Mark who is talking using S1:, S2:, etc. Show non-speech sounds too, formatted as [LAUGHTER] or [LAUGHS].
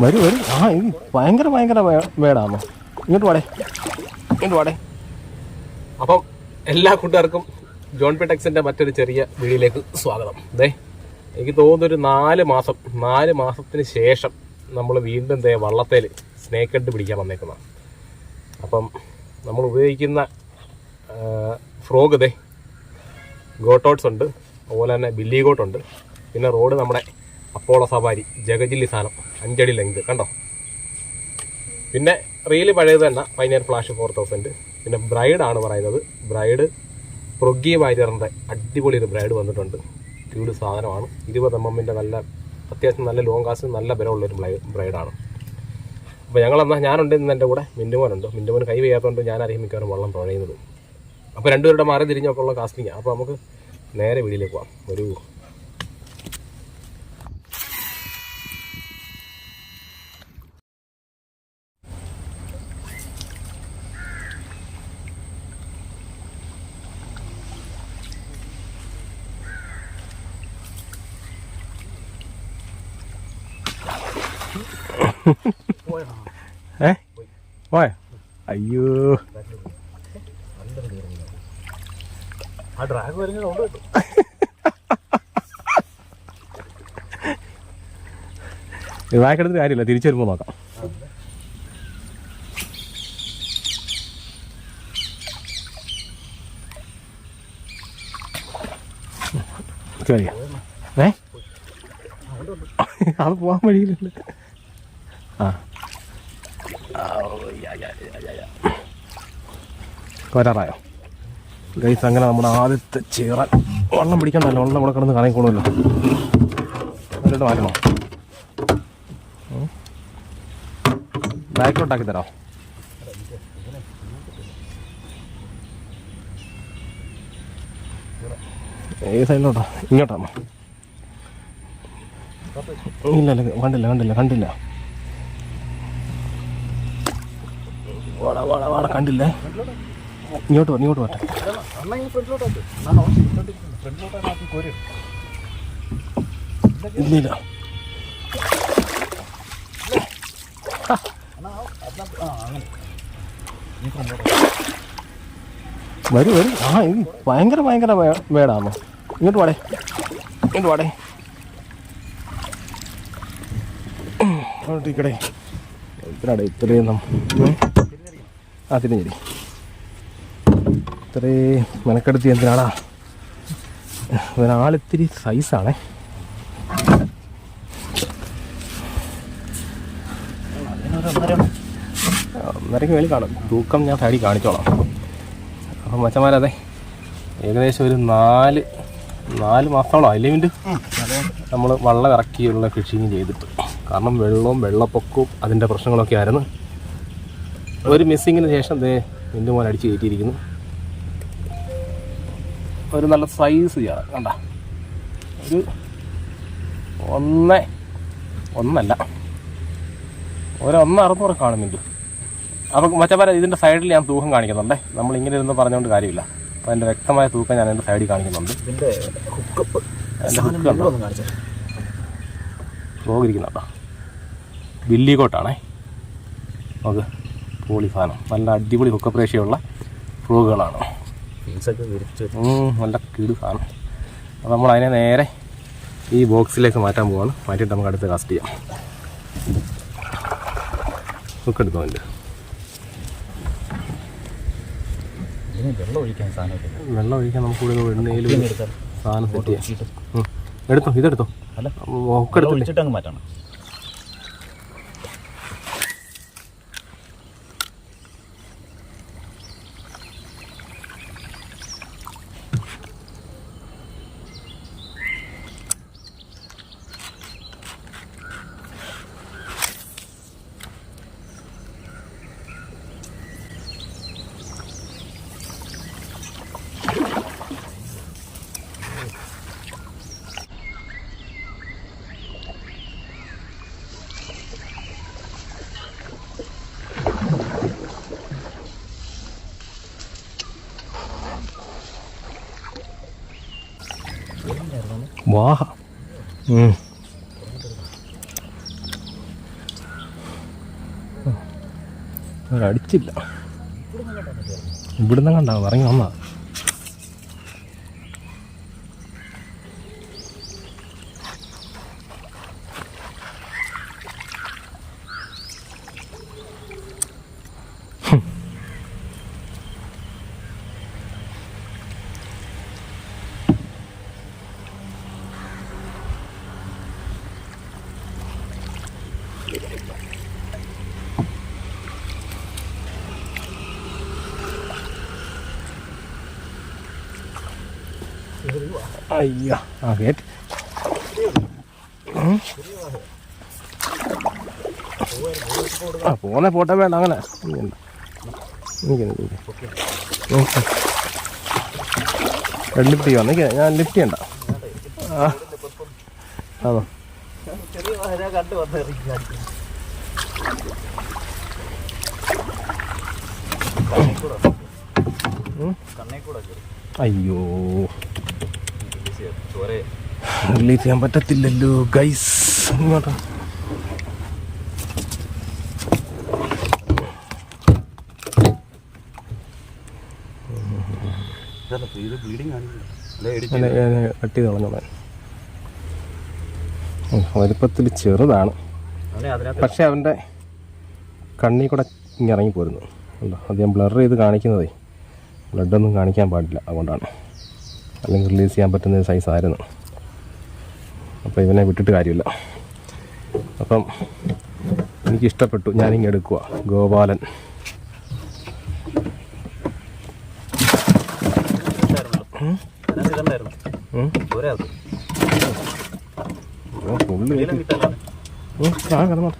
S1: വരൂ വരൂ. ആ ഭയങ്കര ഭയങ്കര വേടാമോ ഇങ്ങോട്ട് വാടേ. ഇങ്ങോട്ട് വാടേ. അപ്പം എല്ലാ കൂട്ടുകാർക്കും ജോൺ പെട്ടക്സിന്റെ മറ്റൊരു ചെറിയ വീടിലേക്ക് സ്വാഗതം. ദേ എനിക്ക് തോന്നുന്നു ഒരു നാല് മാസം നാല് മാസത്തിന് ശേഷം നമ്മൾ വീണ്ടും ദേ വള്ളത്തേൽ സ്നേക്ക് ഹെഡ് പിടിക്കാൻ വന്നേക്കുന്നതാണ് അപ്പം നമ്മൾ ഉപയോഗിക്കുന്ന ഫ്രോഗ് ദേ ഗോട്ടോട്ട്സ് ഉണ്ട്. അതുപോലെ തന്നെ ബില്ലി ഗോട്ടുണ്ട്. പിന്നെ റോഡ് നമ്മുടെ അപ്പോളോ സവാരി ജഗജില്ലി സാധനം അഞ്ചടി ലെങ്ത് കണ്ടോ? പിന്നെ റീൽ പഴയത് തന്നെ പൈനർ ഫ്ലാഷ് ഫോർ തൗസൻഡ് പിന്നെ ബ്രൈഡാണ് പറയുന്നത്. ബ്രൈഡ് പ്രൊഗി വാര്യറിന്റെ അടിപൊളി ഒരു ബ്രൈഡ് വന്നിട്ടുണ്ട്. ക്യൂട് സാധനമാണ്. ഇരുപത് എം എമ്മിന്റെ നല്ല അത്യാവശ്യം നല്ല ലോങ് കാസ് നല്ല ബലമുള്ളൊരു ബ്രൈഡാണ് അപ്പോൾ ഞങ്ങളെന്നാൽ ഞാനുണ്ട് ഇന്ന് എന്റെ കൂടെ. മിന്റുമോനുണ്ട് മിന്റുമോൻ കൈ വയ്യാത്തതുകൊണ്ട് ഞാനായിരിക്കും മിക്കവാറും വെള്ളം തുഴയുന്നത്. അപ്പോൾ രണ്ടുപേരുടെ മാറി തിരിഞ്ഞൊക്കെ ഉള്ള കാസ്റ്റിംഗ് അപ്പോൾ നമുക്ക് നേരെ വീട്ടിലേക്ക് പോവാം. ഒരു [LAUGHS] ഏ? പോയ? അയ്യോ.
S2: ആ ഡ്രാഗ് കിട്ടും
S1: കാര്യമില്ല തിരിച്ചു വരുമ്പോൾ നോക്കാം. ഏ? അത് പോകാൻ വഴിയില്ല ആ. വരാറായോ? ഗൈസ് അങ്ങനെ നമ്മുടെ ആദ്യത്തെ ചേറാൻ വെള്ളം പിടിക്കണ്ടല്ലോ വെള്ളം ഇവിടെ കിടന്ന് കറങ്ങിക്കോളുമല്ലോ എന്നിട്ട് മാറ്റണോ? ബാക്കിലോട്ടാക്കി തരാം ഏത് സൈഡിലോട്ടാ? ഇങ്ങോട്ടാണോ? ഇല്ല ഇല്ല കണ്ടില്ല കണ്ടില്ല കണ്ടില്ല. കണ്ടില്ല. ഇങ്ങോട്ട് വാ ഇങ്ങോട്ട് വരട്ടെ
S2: അണ്ണ ഈ ഫ്രണ്ടിലോട്ടാക്ക് അണ്ണാ ഫ്രണ്ടിലോട്ടാക്കി കോരി
S1: ഇല്ല ഇല്ല
S2: അണ്ണാ അണ്ണാ ആ അങ്ങനെ ഈ ഫ്രണ്ടിലോട്ട്
S1: വരൂ വരൂ. ആ ഇത് ഭയങ്കര ഭയങ്കര വേടാണോ ഇങ്ങോട്ട് വാടേ. ഇങ്ങോട്ട് വാടേ. ഇക്കടെ ഇത്രടെ ഇത്രയും നം- ആ തിരിഞ്ഞിരി ഇത്രേ മെനക്കെടുത്തി എന്തിനാടാ? ഇവനാളിത്തിരി സൈസാണേ ഒന്നരയ്ക്ക് മേളിൽ കാണും. തൂക്കം ഞാൻ സൈഡിൽ കാണിച്ചോളാം. അപ്പം മച്ചന്മാരതെ ഏകദേശം ഒരു നാല് നാല് മാസത്തോളം അല്ലെങ്കിൽ നമ്മൾ വള്ളം ഇറക്കിയുള്ള ഫിഷിങ് ചെയ്തിട്ട്. കാരണം വെള്ളവും വെള്ളപ്പൊക്കവും അതിന്റെ പ്രശ്നങ്ങളൊക്കെ ആയിരുന്നു. ഒരു മിസ്സിങ്ങിന് ശേഷം ദേ എന്റെ മോൻ അടിച്ച് കയറ്റിയിരിക്കുന്നു. ഒരു നല്ല സൈസ് ചെയ്യാം കണ്ട? ഒരു ഒന്ന് ഒന്നല്ല. ഒരൊന്ന് അറുന്നൂറ് കാണും മിന്റു അപ്പം മറ്റേ ഇതിന്റെ സൈഡിൽ ഞാൻ തൂക്കം കാണിക്കുന്നുണ്ടേ. നമ്മൾ ഇങ്ങനെ ഇരുന്ന് പറഞ്ഞുകൊണ്ട് കാര്യമില്ല. അപ്പോൾ അതിന്റെ വ്യക്തമായ തൂക്കം ഞാൻ എന്റെ സൈഡിൽ കാണിക്കുന്നുണ്ട്.
S2: ഇതിന്റെ ഹുക്കപ്പ്
S1: അതിന്റെ ഹുക്ക് കണ്ടോ? പോകിരിക്കുന്നുണ്ടോ ബില്ലി കോട്ടാണേ നമുക്ക് പോളി സാധനം നല്ല അടിപൊളി ഹുക്കപ്പ് റേഷ്യുള്ള ഫ്രോഗുകളാണ്. നല്ല കീട് സാധനം. അപ്പോൾ നമ്മൾ അതിനെ നേരെ ഈ ബോക്സിലേക്ക് മാറ്റാൻ പോവാണ്. മാറ്റിയിട്ട് നമുക്ക് അടുത്ത് കാസ്റ്റ് ചെയ്യാം. ഹുക്ക് എടുക്കുന്നുണ്ട്
S2: ഇതിന് വെള്ളം ഒഴിക്കാൻ സാധനമില്ല
S1: വെള്ളം ഒഴിക്കാൻ നമുക്ക് ഇവിടെ
S2: എടുത്താൽ
S1: സാധനം സെറ്റ് ചെയ്യാം. എടുത്തോ? ഇതെടുത്തോ? ഹുക്ക് എടുത്തില്ലേ?
S2: മാറ്റണം.
S1: വാഹ അടിച്ചില്ല ഇവിടുന്ന് കണ്ടാവും ഇറങ്ങി വന്നാ. അയ്യ ആ വേണ്ട അങ്ങനെ. ലിഫ്റ്റ് ചെയ്യാം ഞാൻ ലിഫ്റ്റ് ചെയ്യണ്ട. ആ.
S2: ചെറിയ വാഹന കണ്ടു വന്ന്. കണ്ണേ
S1: അയ്യോ. റിലീസ് ചെയ്യാൻ പറ്റത്തില്ലല്ലോ ഗൈസ് ഇങ്ങോട്ട്. കട്ട് ചെയ്ത് കളഞ്ഞോളാൻ വലിപ്പത്തിൽ ചെറുതാണ്. പക്ഷെ അവന്റെ കണ്ണിൽ കൂടെ ഇറങ്ങി പോരുന്നു. ഉണ്ടോ അത് ഞാൻ ബ്ലർ ചെയ്ത് കാണിക്കുന്നതേ. ബ്ലഡൊന്നും കാണിക്കാൻ പാടില്ല അതുകൊണ്ടാണ്. അല്ലെങ്കിൽ റിലീസ് ചെയ്യാൻ പറ്റുന്ന സൈസ് ആയിരുന്നു. അപ്പോൾ ഇവനെ വിട്ടിട്ട് കാര്യമില്ല. അപ്പം എനിക്കിഷ്ടപ്പെട്ടു. ഞാനിങ്ങ് എടുക്കുക ഗോപാലൻ.
S2: അതിനകത്ത്
S1: ഓ, പുള്ളി
S2: വെളിയിലും കിട്ടാൻ
S1: ഉം, ആ കിടന്നോട്ടെ